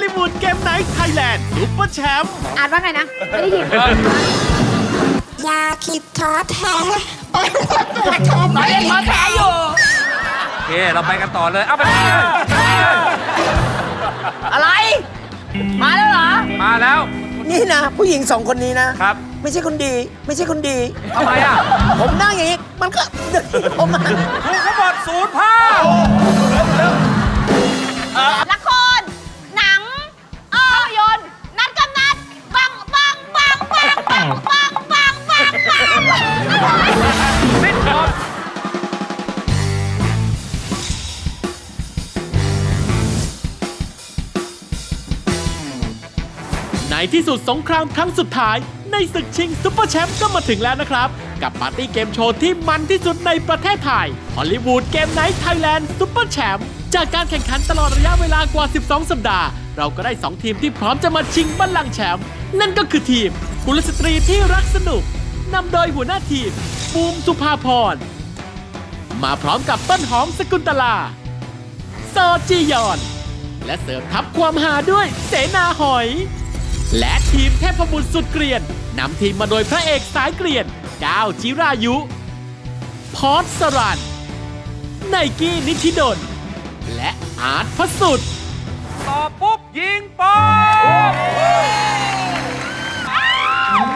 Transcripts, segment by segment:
ลลีวูดเกมไนท์ไทยแลนด์ซุปเปอร์แชมป์อ่านว่าไงนะ ไม่ได้ยินอย่าคิดท้อแท้ตอนนี้มาแพ้อยู่โอเค เราไปกันต่อเลย เอาไปเลยอะไร มาแล้วเหรอ มาแล้ว นี่นะ ผู้หญิงสองคนนี้นะครับ ไม่ใช่คนดี ไม่ใช่คนดีทำไมอะ ผมนั่งอย่างนี้ มันก็เดินผมมาถูกขบฏศูนย์ภาพละครหังบังบังบังบังบังซิทคอมในที่สุดสงครามครั้งสุดท้าย ในศึกชิงซุปเปอร์แชมป์ก็มาถึงแล้วนะครับ กับปาร์ตี้เกมโชว์ที่มันที่สุดในประเทศไทยฮอลลีวูดเกมไนท์ไทยแลนด์ซุปเปอร์แชมป์จากการแข่งขันตลอดระยะเวลากว่า 12 สัปดาห์ เราก็ได้ 2 ทีมที่พร้อมจะมาชิงบัลลังก์แชมป์นั่นก็คือทีม กุลสตรีที่รักสนุกนำโดยหัวหน้าทีมปูมสุภาพร มาพร้อมกับต้นหอมสกุลตลา ซอจียอน และเสริมทัพความหาด้วยเสนาหอย และทีมเทพบุตรสุดเกรียนนำทีมมาโดยพระเอกสายเกรียนก้าวจิรายุ พอสสรันไนกี้นิธิดล และอาร์ตพสุดต่อปุ๊บ ยิงป๊บ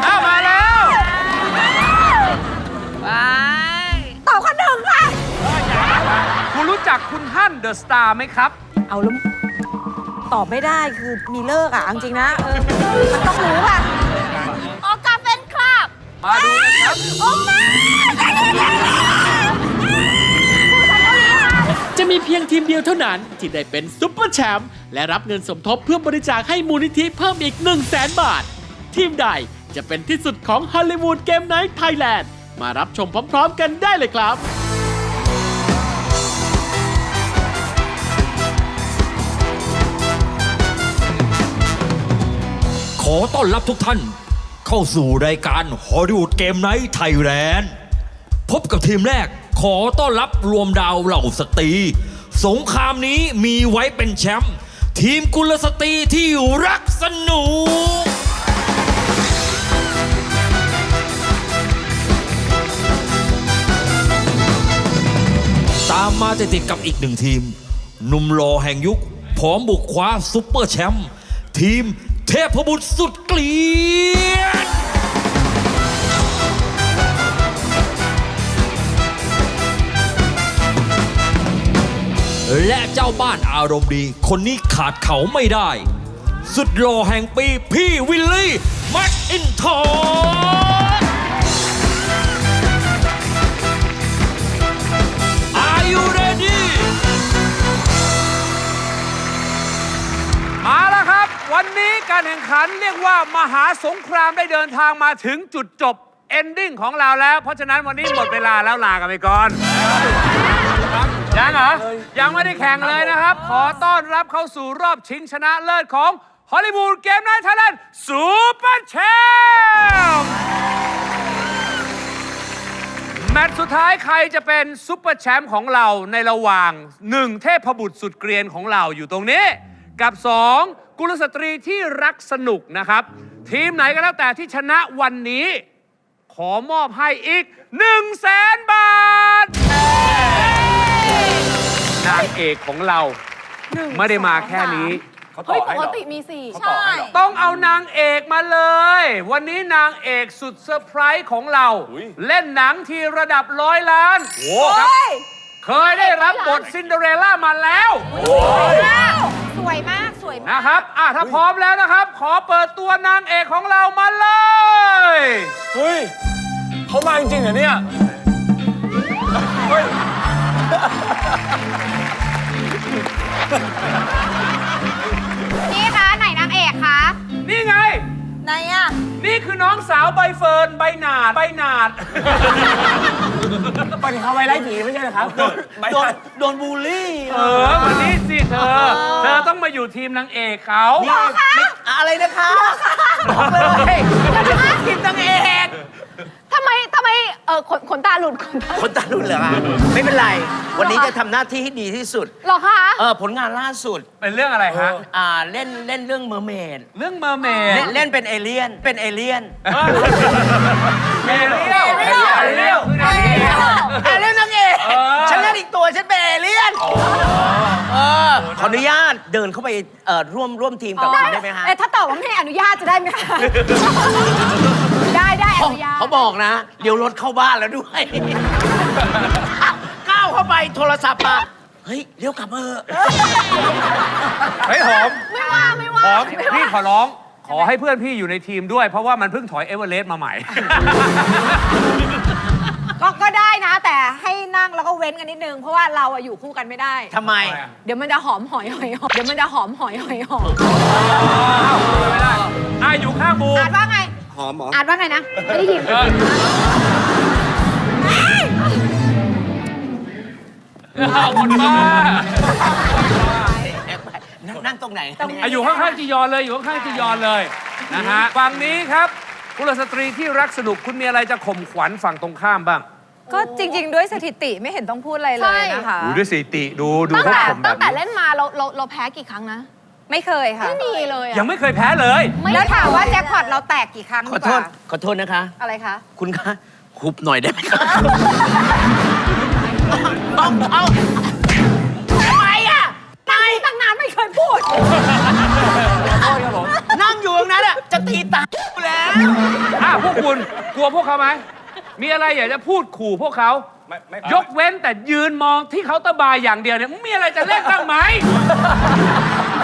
อามาแล้วตอบคนหนึ่งค่ะ คุณรู้จักคุณฮั่นเดอะสตาร์ไหมครับ เอาแล้วตอบไม่ได้คือมีเลิกอะเอาจริงนะเออมันต้องรู้ป่ะ ออกกาเฟนคลับ มาดูกันครับ โอ้มาจะมีเพียงทีมเดียวเท่านั้น ที่ได้เป็นซุปเปอร์แชมป์และรับเงินสมทบเพื่อบริจาคให้มูลนิธิเพิ่มอีก 1 0 0 0 0แสนบาท ทีมใด จะเป็นที่สุดของฮอลลีวูดเกมไนท์ไทยแลนด์มารับชมพร้อมๆกันได้เลยครับขอต้อนรับทุกท่านเข้าสู่รายการฮอลลีวูดเกมไนท์ไทยแลนด์พบกับทีมแรกขอต้อนรับรวมดาวเหล่าสตรี สงครามนี้มีไว้เป็นแชมป์ทีมกุลสตรีที่รักสนุก ตามมาติดๆกับอีกหนึ่งทีมหนุ่มรอแห่งยุคพร้อมบุกคว้าซุปเปอร์แชมป์ทีมเทพบุตรสุดเกลียดและเจ้าบ้านอารมณ์ดี คนนี้ขาดเขาไม่ได้ สุดหล่อแห่งปีพี่วิลลี่ แม็กอินทอร์ Are you ready? มาแล้วครับ วันนี้การแข่งขันเรียกว่ามหาสงครามได้เดินทางมาถึงจุดจบ ending ของเราแล้ว เพราะฉะนั้นวันนี้หมดเวลาแล้วลากันไปก่อน ยังเหรอ ยังไม่ได้แข่งเลยนะครับ ขอต้อนรับเข้าสู่รอบชิงชนะเลิศของฮอลลีวูดเกมไนท์ไทยแลนด์ซูเปอร์แชมป์ แมตช์สุดท้ายใครจะเป็นซุปเปอร์แชมป์ของเราในระหว่าง 1 เทพบุตรสุดเกรียนของเราอยู่ตรงนี้ กับ 2 กุลสตรีที่รักสนุกนะครับ ทีมไหนก็แล้วแต่ที่ชนะวันนี้ ขอมอบให้อีก 1 0 0 0 0แสนบาท นางเอกของเราไม่ได้มาแค่นี้ เฮ้ยปกติมีสี่ใช่ต้องเอานางเอกมาเลย วันนี้นางเอกสุดเซอร์ไพรส์ของเราเล่นหนังทีระดับร้อยล้านครับเคยได้รับบทซินเดอเรลล่ามาแล้ว สวยมากสวยมาก นะครับ อะ ถ้าพร้อมแล้วนะครับ ขอเปิดตัวนางเอกของเรามาเลย เฮ้ยเขามาจริงๆเหรอเนี่ย นี่คะไหนนางเอกคะนี่ไง ไหนอะนี่คือน้องสาวใบเฟิร์นใบหนาดใบหนาดไปถึงเขาไปไล่ผีไม่ใช่เหรอครับโดนโดนโดนบูลลี่เออวันนี้สิเธอ เธอต้องมาอยู่ทีมนางเอกเขาอะไรนะคะบอกเลยทีมนางเอกทำไมทำไม เออขนขนตาหลุดขนตาคนตาดุนเหรอคะไม่เป็นไร วันนี้จะทำหน้าที่ให้ดีที่สุด เหรอคะ เออผลงานล่าสุดเป็นเรื่องอะไรฮะ อ่าเล่นเล่นเรื่องเมอร์เมดเรื่องเมอร์เมดเล่นเล่นเป็นเอเลี่ยน เป็นเอเลี่ยนเอเรียลเอเรียลเอเลี่ยนนางเอกฉันเล่นอีกตัวฉันเป็นเอเลี่ยนเออขออนุญาตเดินเข้าไปเอ่อร่วมร่วมทีมกับคุณได้ไหมฮะ เอ้ยถ้าตอบว่าไม่ให้อนุญาตจะได้ไหมคะ ได้ได้อเขานุญาตเขาบอกนะ เดี๋ยวรถเข้าบ้านแล้วด้วยก้าวเข้าไปโทรศัพท์มา เฮ้ยเดี๋ยวกลับมาเถอะเฮ้ยหอมไม่ว่าไม่ว่าหอมไม่ว่าพี่ขอร้อง ขอให้เพื่อนพี่อยู่ในทีมด้วย เพราะว่ามันเพิ่งถอยเอเวอเรสต์มาใหม่ ก็ก็ได้นะ แต่ให้นั่งแล้วก็เว้นกันนิดนึง เพราะว่าเราอะอยู่คู่กันไม่ได้ ทำไม เดี๋ยวมันจะหอมหอยหอยหอมเดี๋ยวมันจะหอมหอยหอยหอมไม่ได้อะอยู่ข้างบูมอ่านว่าไง หอมเหรออ่านว่าไงนะ ไม่ได้ยินเออเอาคนบ้านั่งนั่งตรงไหนอะอยู่ข้างๆจียอนเลยอยู่ข้างๆจียอนเลยนะฮะฝั่งนี้ครับกุลสตรีที่รักสนุกคุณมีอะไรจะข่มขวัญฝั่งตรงข้ามบ้าง ก็จริง ๆ ด้วยสถิติไม่เห็นต้องพูดอะไรเลยนะคะ ดูด้วยสถิติดูดูตั้งเขาแต่ข่มแบตั้บงแต่นี้ เล่นมาเราเราเราแพ้กี่ครั้งนะ ไม่เคยค่ะ ไม่มีเลยอะยังไม่เคยแพ้เลยไม่แล้วถามว่าแจ็คพอตเราแตกกี่ครั้งขอดีโทกษว่าขอโทษนะคะ อะไรคะ คุณคะหุบหน่อยได้ไหมคะเอาเอาทำไมอะตายตั้งนานไม่เคยพูด นั่งอยู่ตรงนั้นอะจะตีตาแล้ว อะพวกคุณกลัวพวกเขาไหม มีอะไรอยากจะพูดขู่พวกเขา ยกเว้นแต่ยืนมองที่เขาน์เตะบาร์อย่างเดียวเนี่ยมีอะไรจะเล่นบ้างไหม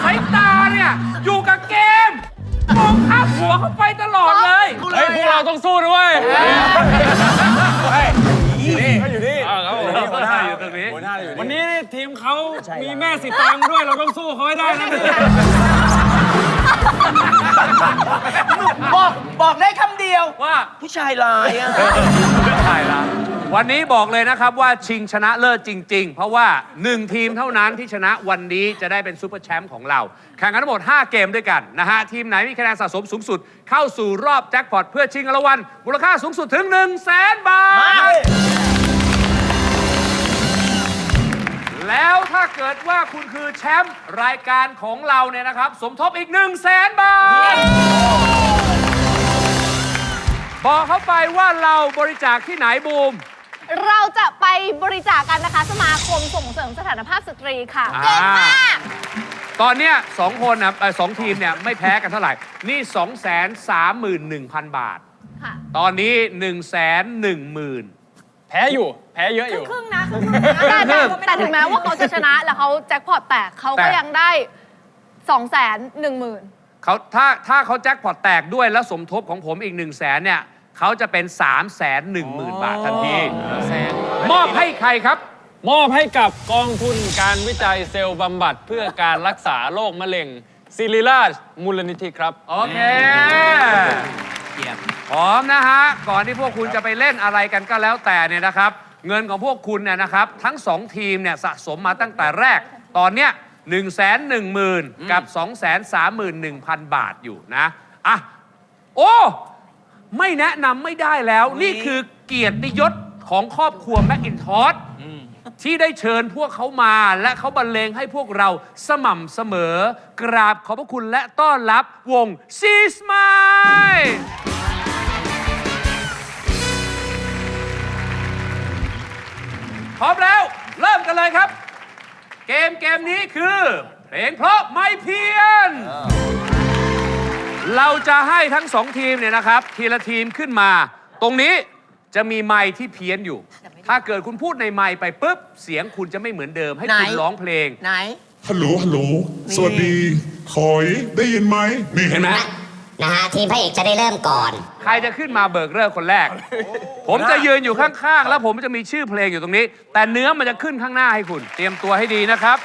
สายตาเนี่ยอยู่กับเกมมองข้ามหัวเขาไปตลอดเลยเฮ้ยพวกเราต้องสู้ด้วยนี่ก็อยู่นี่หัวหน้าอยู่ตรงนี้วันนี้ทีมเขามีแม่สีตางด้วยเราต้องสู้เขาให้ได้นะพี่บอกบอกได้คำเดียวว่าผู้ชายลายอะใช่แล้ว วันนี้บอกเลยนะครับว่าชิงชนะเลิศจริง ๆ เพราะว่า 1 ทีมเท่านั้นที่ชนะวันนี้จะได้เป็นซูเปอร์แชมป์ของเรา แข่งกันทั้งหมด 5 เกมด้วยกันนะฮะ ทีมไหนมีคะแนนสะสมสูงสุด เข้าสู่รอบแจ็คพอตเพื่อชิงรางวัลมูลค่าสูงสุดถึง 1 0 0 0 0แสนบาท แล้วถ้าเกิดว่าคุณคือแชมป์รายการของเราเนี่ยนะครับ สมทบอีก 1 0 0 0 0แสนบาท บอกเขาไปว่าเราบริจาคที่ไหนบูม เราจะไปบริจาคกันนะคะ สมาคมส่งเสริมสถานภาพสตรีค่ะ อ่า เก่งมาก ตอนเนี้ยสองคนนะเอ่อสองทีมเนี่ยไม่แพ้กันเท่าไหร่ นี่ 2 3 1 0 0 0 บาท ค่ะตอนนี้ 1 1 0 0 0 0 แพ้อยู่ แพ้เยอะอยู่ ครึ่งนะครึ่งแต่นะแต่แต่ถึงแม้ว่าเขาจะชนะแล้วเขาแจ็คพอตแตกเขาแต่ก็ยังได้สองแสนหนึ่งหมื่นเขาถ้าถ้าเขาแจ็คพอตแตกด้วยแล้วสมทบของผมอีก 1 0 0 0 0แสนเนี่ย เขาจะเป็น 3 1 0 0 0 0 บาททันที มอบให้ใครครับ มอบให้กับกองทุนการวิจัยเซลล์บำบัดเพื่อการรักษาโรคมะเร็งซิริราชมูลนิธิครับ โอเคพร้อมนะฮะ ก่อนที่พวกคุณจะไปเล่นอะไรกันก็แล้วแต่เนี่ยนะครับ เงินของพวกคุณเนี่ยนะครับ ทั้ง 2 ทีมเนี่ยสะสมมาตั้งแต่แรก ตอนเนี้ย1 1 0 0 0 0 กับ 2 3 1 0 0 0 บาทอยู่นะ อะ โอ้ ไม่แนะนำไม่ได้แล้ว นี่คือเกียรติยศของครอบครัวแมคอินทอสที่ได้เชิญพวกเขามา และเขาบรรเลงให้พวกเราสม่ำเสมอ กราบขอบพระคุณและต้อนรับวงซีสมายพร้อมแล้ว เริ่มกันเลยครับ เกมเกมนี้คือ เพลงเพราะไม่เพี้ยน เราจะให้ทั้งสองทีมเนี่ยนะครับ ทีละทีมขึ้นมา ตรงนี้จะมีไมค์ที่เพี้ยนอยู่ ถ้าเกิดคุณพูดในไมค์ไปปุ๊บ เสียงคุณจะไม่เหมือนเดิม ให้คุณไหนร้องเพลง ไหน ฮัลโหล ฮัลโหล สวัสดีคอยได้ยินไหมนี่เห็นไหมนะฮะทีมพระเอกจะได้เริ่มก่อน ใครจะขึ้นมาเบิกเริ่มคนแรก ผมจะยืนอยู่ข้างๆ แล้วผมจะมีชื่อเพลงอยู่ตรงนี้ แต่เนื้อมันจะขึ้นข้างหน้าให้คุณ เตรียมตัวให้ดีนะครับ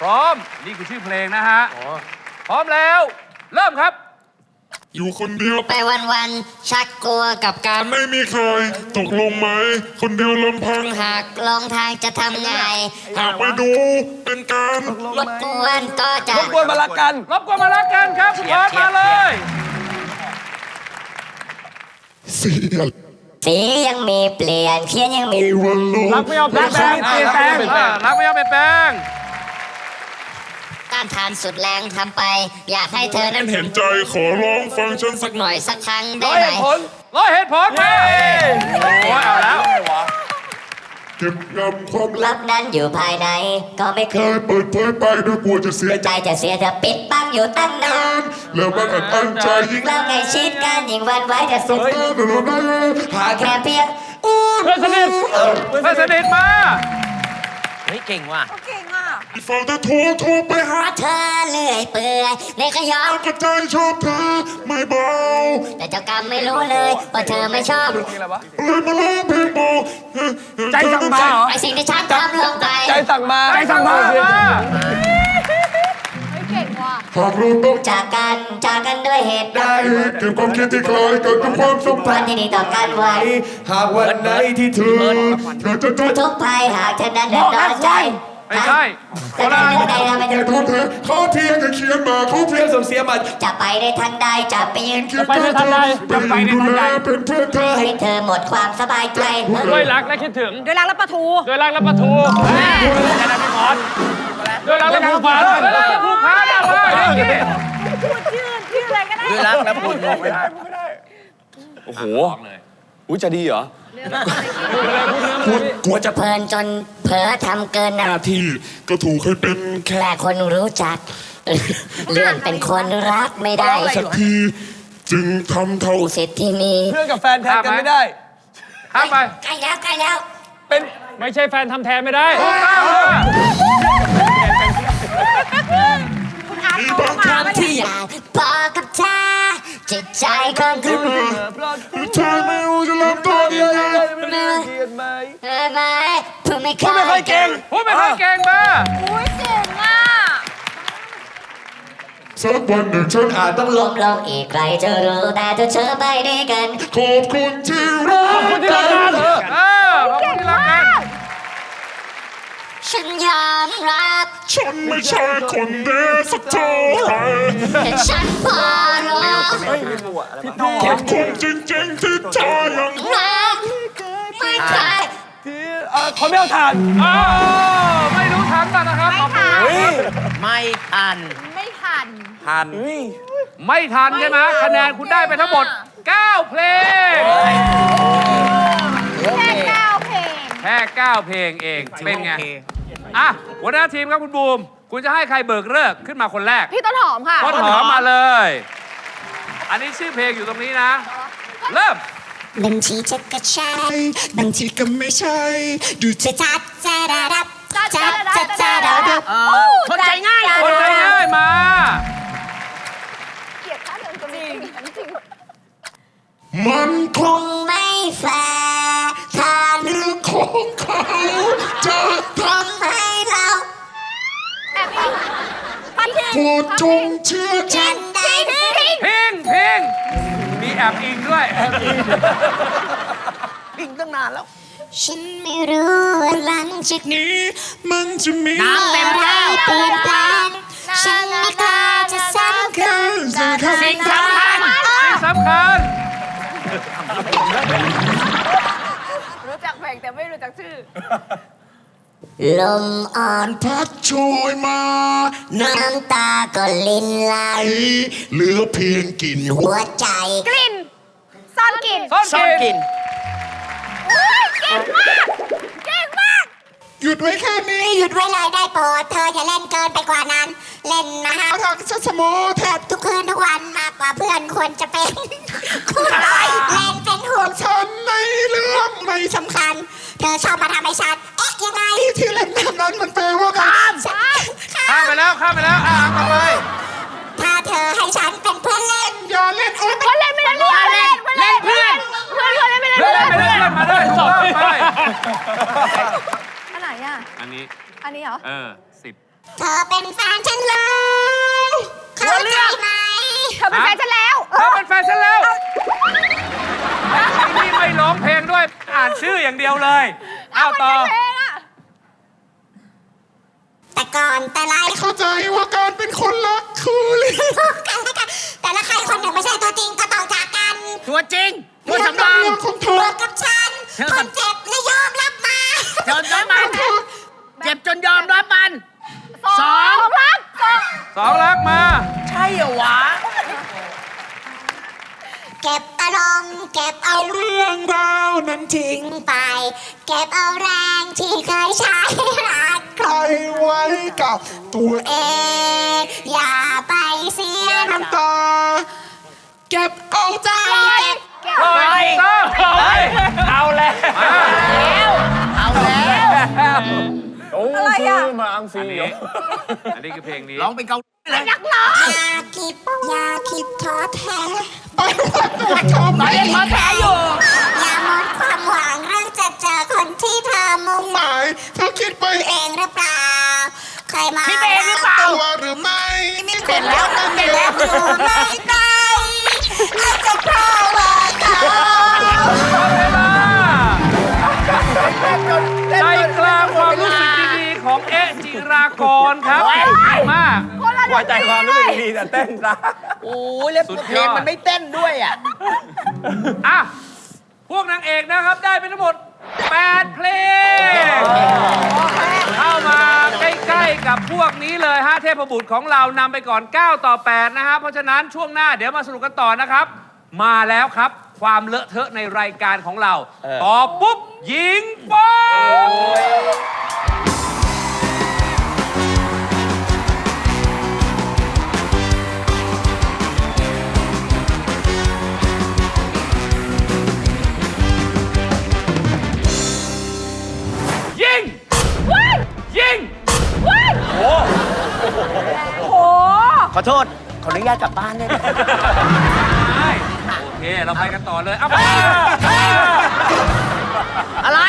พร้อม นี่คือชื่อเพลงนะฮะ พร้อมแล้ว เริ่มครับ อยู่คนเดียวไปวันๆชักกลัวกับการไม่มีใคร ตกลงไหม คนเดียวลำพังหากลงทางจะทำไงหากไปดู เป็นการรบกวนก็จะรบกวนมารักกันรบกวนมารักกันครับคุณพอสมาเลยเสียสียังมีเปลี่ยนเขียนยังมีวันโลรักกไม่ยอมเปลี่ยนแปลงอะรักไม่ยอมเปลี่ยนแปลงานทานสุดแรงทำไป อยากให้เธอนั้นเห็นใจขอร้องฟังฉันสักหน่อยสักครั้งได้ไหมร้อยเหตุผลมาโอ้ยเอาแล้วเก็บงำความลัลับบนั้นอยู่ภายใน ก็ไม่เคยเปิดเผยไปด้วยกลัวจะเสียใจใจจะเสียเธอปิดบังอยู่ตั้งนานแล้วมันอัดอั้นใจยิ่งแล้วไงชิดกันยิ่งหวันไหว้จะสุดเออเดี๋ยวเราได้เลยหาแค่เพียงเพื่อนสนิทเพื่อนสนิทมาเฮ้ยเก่งว่ะเก่งอะฟัง เธอโทรโทรไปหาเธอเลื่อยเปื่อยในขยอมกระใจชอบเธอไม่เบาแต่เจ้ากรรมไม่รู้เลยว่าเธอไม่ชอบเลยมาร้องเพลงบอกใจสั่งมาเหรอ ไอสิ่งที่ฉันทำลงไป ใจสั่งมา ใจสั่งมามาเก่งว่ะหากเราต้องจากกันจากกันด้วยเหตุใดได้เก็บความคิดที่คล้ายกันกับความสัมพัวันนธ์ที่ดีต่อกันไว้ หากวันไหนที่เธอเธอจะต้องทุกภัยหากเธอนั้นเดือดร้อนใจ ไม่ใช่จะได้เรื่องใดทำให้เธอย่าอโทษเธอเขาเพียงแค่เขียนมาเขาเพียงส่งเสียมาจะไปในทางใดจะไปยืนเคียงข้างเธอเป็นดูแลเป็นเพื่อนเธอให้เธอหมดความสบายใจด้วยรักและคิดถึงด้วยรักและปลาทูด้วยรักและปะทูด้วยรักและผูกพันเวลาผูกพันอะว่าอย่างนี้พูดชื่อชื่ออะไรก็ได้ด้วยรักและพูดงงโอ้โหอุ้ยจะดีเหรอกลัวจะเพลินจนเผลอทำเกินหนะ น้าที่ก็ถูกให้เป็นแค่แค่คนรู้จัก เลื่อนเป็นคนรักไม่ได้สักทีจึงทำเท่าสิทธิ์ที่มีเพื่อนกับแฟนแทนกันไม่ได้ข้ามไป ใกล้แล้วใกล้แล้วไม่ใช่แฟนทำแทนไม่ได้ข้า มมาคุณอาร์ตเขามาปะที่เนี่ยอยากบอกกับเธอจิตใจของคุณเธอไม่รู้จะเริ่มต้นยังไงเออไหมพูดไม่ค่ไม่ค่อยเก่งพูดไม่ค่อยเก่งมาอุ้ยเก่งอะสักวันหนึ่งฉันอาจต้องล้มลงอีกใครจะรู้แต่ถ้าเธอไม่ได้กันขอบคุณที่รักกันเออขอบคุณที่รักกัน ฉันยอมรับฉันไม่ใช่คนดีสักเท่าไหร่แต่ฉันพอรู้ขอบคุณจริงๆที่เธอยังรักไม่เคยคนไม่เอาทานอ้าวไม่รู้ทันป่ะนะครับขอบคุณไม่ทัน ไม่ทัน ทัน ไม่ทันใช่ไหมคะแนนคุณได้ไปทั้งหมด 9 เพลง แค่เก้าเพลง แค่ 9 เพลงเอง เป็นไง อะหัวหน้าทีมครับคุณบูม คุณจะให้ใครเบิกเลิกขึ้นมาคนแรกพี่ต้นหอมค่ะ ต้นหอมมาเลย อันนี้ชื่อเพลงอยู่ตรงนี้นะ เริ่ม บางทีจะกระชายบางทีก็ไม่ใช่ ดูจะจัดจะระดับจัดจัดจัจัดดจัจะดระดับเออคนใจง่ายคนใจง่ายมาเกลียดท่าเดินจริงจริงมันคคงงไม่แฟร์ โปรดจงเชื่อฉัฉันนได้ไหมพิงพิงมีแอบอิงด้วยพิงตั้งนานแล้ว ฉันไม่รู้ว่าหลังจากนี้ มันจะมีน้ำเต็มแก้วเปลี่ยนแปลงฉันไม่กล้าจะสำคัญสิ่งสำคัญสิ่งสำคัญรู้จักเพลงแต่ไม่รู้จักชื่อ ลมอ่อนพัดโชยมา น้ำตาก็ลินไหลเหลือเพียงกลิ่นหัวหัวใจ กลิ่นซ่อนกลิ่นซ่อนซ่อนกิกินนอุ๊ยเก่งมากเก่งมาก หยุดไว้แค่นี้หยุดไว้เลยได้โปรดเธออย่าเล่นเกินไปกว่านั้น เล่นมาหาทางสัสมอแทบทุกคืนทุกวันมากกว่าเพื่อนควรจะเป็นคุณเล่นเป็นห่วงฉันในเรื่องไม่สำคัญ เธอชอบมาทำให้ฉันามไปแล้วข้ามไปแล้วอ่านต่อไปถ้าเธอให้ฉันเป็นเพื่อนเล่นอย่าเล่นโอ๊ยเพื่อนเล่นไม่ได้เพื่อนเล่นเล่นเพื่อนเพื่อนเพื่อนเล่นไม่ได้เพื่เพื่ออนนเล่นไปเล่นเพื่อนมาได้ถูกต้องไปอันไหนอะอันนี้อันนี้เหรอเออสิบเธอเป็นแฟนฉันแล้วเข้าใจไหมเธอเป็นแฟนฉันแล้วเธอเป็นแฟนฉันแล้วไอ้นี่ไม่ร้องเพลงด้วยอ่านชื่ออย่างเดียวเลยเอาต่อ ก่อน แต่หลายเข้าใจว่าการเป็นคนรักคู่เรื่นงขอกันและกัน แต่ละใครคนหนึ่งไม่ใช่ตัวจริงก็ต้องจากกันตัวจริงตัวสำรองของเธอกับฉันคนเจ็บและยอมรับมาจนยอมรับมันเจ็บจนยอมรับมันสองรักสองรักมา ใช่เหรอวะเก็บอารมณ์เก็บเอาเรื่องราวนั้นทิ้งไป เก็บเอาแรงที่เคยใช้รักคร ไว้กับตัวเอง อย่าไปเสียน้ำตา เก็บเอาใจเก็บปล่อยต้องปล่อยเอาแล้ว เอาแล้วโอ้อะไรอะซื้มาอังซีอันนี้อันนี้คือเพลงนี้ร้องเป็นเกาหลีเลยอย่าคิดอย่าคิดท้อแท้ไปว่าตัวชอบตอนนี้ท้อแท้อยู่ อย่าหมดความหวังเรื่องจะเจอคนที่เธอมุ่งหมายเธอคิดไปเองหรือเปล่า เคยมาคิดเองหรือเปล่า ตัวหรือไม่เห็นแล้วเห็นแล้วรู้ไม่ได้อาจจะเพราะว่าเขาเวลาใจกลางความรู้สึกดีๆของเอ๊ะจิรากรครับมากไว้ใจความรู้สึกดีแต่เต้นซะ โอ้ยแล้วสุดยอด เพลงมันไม่เต้นด้วยอะ อะ พวกนางเอกนะครับ ได้ไปทั้งหมด 8 เพลง เข้ามาใกล้ๆกับพวกนี้เลยฮะเทพบุตรของเรานำไปก่อน 9 ต่อ 8 นะฮะ เพราะฉะนั้นช่วงหน้าเดี๋ยวมาสนุกกันต่อนะครับ มาแล้วครับความเลอะเทอะในรายการของเราเออตอบปุ๊บ ยิงป๊บ ขอโทษ ขออนุญาตกลับบ้านได้ไหมได้โอเค เราไปกันต่อเลยเอาไปอะไร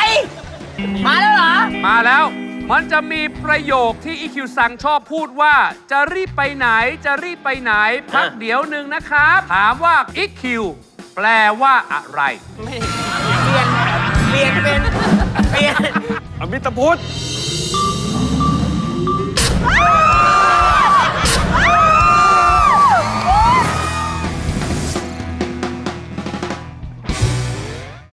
มาแล้วเหรอ มาแล้ว มันจะมีประโยคที่อีคิวซังชอบพูดว่า จะรีบไปไหนจะรีบไปไหน พักเดี๋ยวหนึ่งนะครับ ถามว่าอีคิวแปลว่าอะไรเปลี่ยนเปลี่ยนเป็นเปลี่ยนอมิตพุทธเ